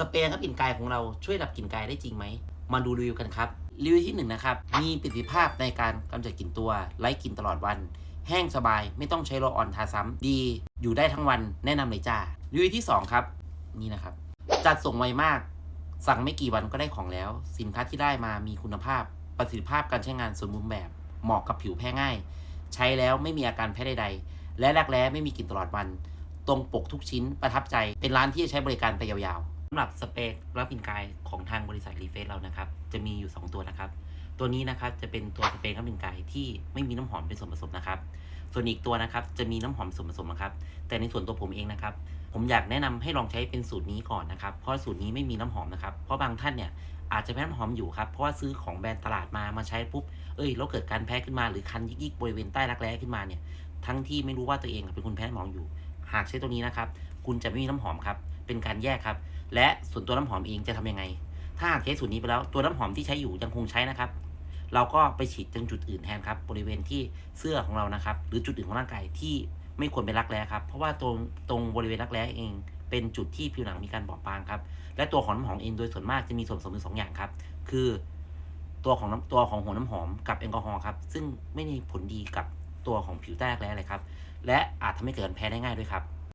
สเปรย์ครับกลิ่นกายของเราช่วยดับกลิ่นกายได้จริงไหม มาดูรีวิวกันครับ รีวิวที่หนึ่งนะครับ มีประสิทธิภาพในการกำจัดกลิ่นตัว ไล่กลิ่นตลอดวัน แห้งสบายไม่ต้องใช้โรลออนทาซ้ำดี อยู่ได้ทั้งวันแนะนำเลยจ้า รีวิวที่สองครับ นี่นะครับ จัดส่งไวมาก สั่งไม่กี่วันก็ได้ของแล้ว สินค้าที่ได้มามีคุณภาพ ประสิทธิภาพการใช้งานสมบูรณ์แบบ เหมาะกับผิวแพ้ง่าย ใช้แล้วไม่มีอาการแพ้ใดๆ และรักแร้ไม่มีกลิ่นตลอดวัน ตรงปกทุกชิ้นประทับใจ เป็นร้านที่จะใช้บริการไปยาวๆำหรับสเปรย์รับกลิ่นกายของทางบริษัทรีเฟสเรานะครับ จะมีอยู่ 2 ตัวนะครับ ตัวนี้นะครับจะเป็นตัวสเปรย์รับกลิ่นกายที่ไม่มีน้ำหอมเป็นส่วนผสมนะครับ ส่วนอีกตัวนะครับจะมีน้ำหอมส่วนผสมนะครับ แต่ในส่วนตัวผมเองนะครับ ผมอยากแนะนำให้ลองใช้เป็นสูตรนี้ก่อนนะครับ เพราะสูตรนี้ไม่มีน้ำหอมนะครับ เพราะบางท่านเนี่ยอาจจะแพ้น้ำหอมอยู่ครับ เพราะว่าซื้อของแบรนด์ตลาดมา มาใช้ปุ๊บ เอ้ย แล้วเกิดการแพ้ขึ้นมา หรือคันยิกๆบริเวณใต้รักแร้ขึ้นมาเนี่ย ทั้งที่ไม่รู้ว่าตัวเองเป็นคนแพ้น้ำหอมอยู่ หากใช้ตัวนี้นะครับ คุณจะไม่มีน้ำหอมครับ เป็นการแยกครับ และส่วนตัวน้ำหอมเองจะทำยังไง ถ้าหากใช้สูตรนี้ไปแล้วตัวน้ำหอมที่ใช้อยู่ยังคงใช้นะครับ เราก็ไปฉีดตรงจุดอื่นแทนครับ บริเวณที่เสื้อของเรานะครับ หรือจุดอื่นของร่างกายที่ไม่ควรเป็นรักแร้ครับ เพราะว่าตรงตรงบริเวณรักแร้เอง เป็นจุดที่ผิวหนังมีการบอบบางครับ และตัวของน้ำหอมเองโดยส่วนมากจะมีส่วนผสมอยู่สองอย่างครับ คือตัวของน้ำตัวของหัวน้ำหอมกับแอลกอฮอล์ครับ ซึ่งไม่มีผลดีกับตัวของผิวใต้รักแร้เลยครับ และอาจทำให้เกิดแพ้ได้ง่ายด้วยครับ